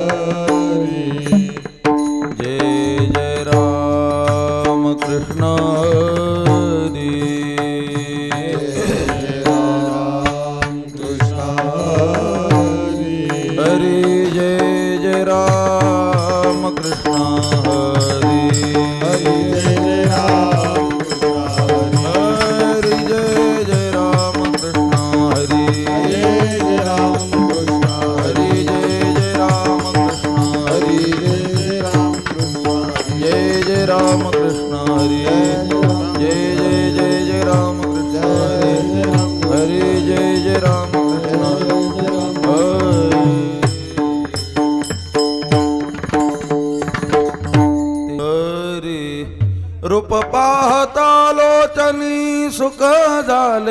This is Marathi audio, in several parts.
Uh...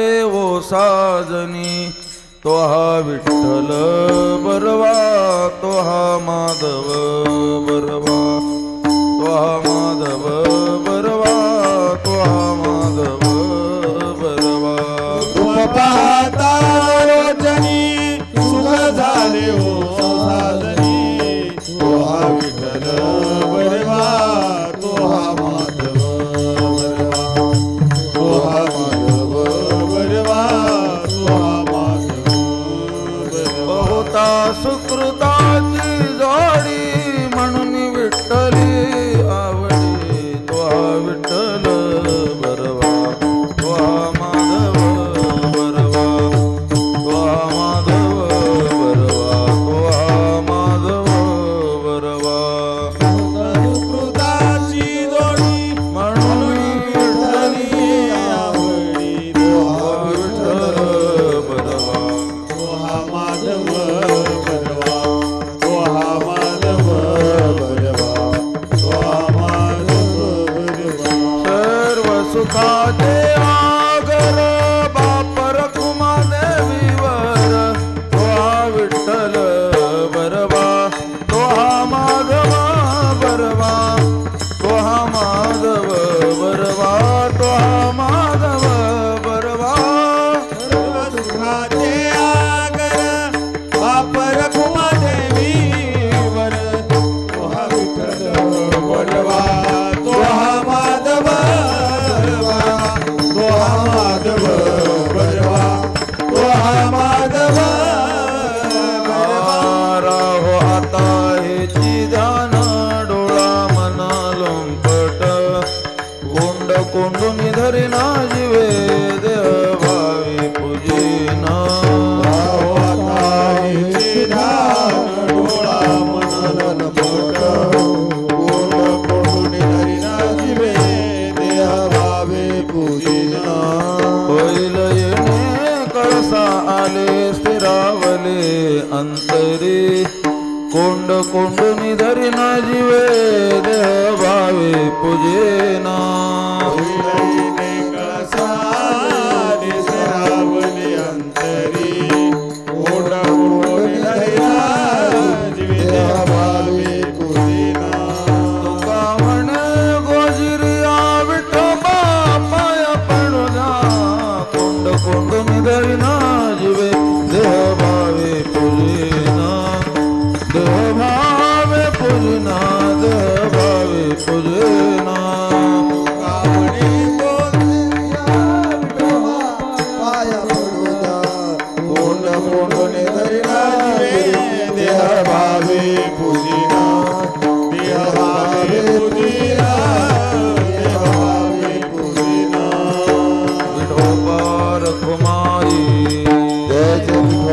देव साजनी तो हा विठ्ठल बरवा तो हा माधव बरवा तो हा माधव ਸੁਖਾ ਦੇ ਆ कोंड कोंड निधरी ना जीवे देह भावे पूजे.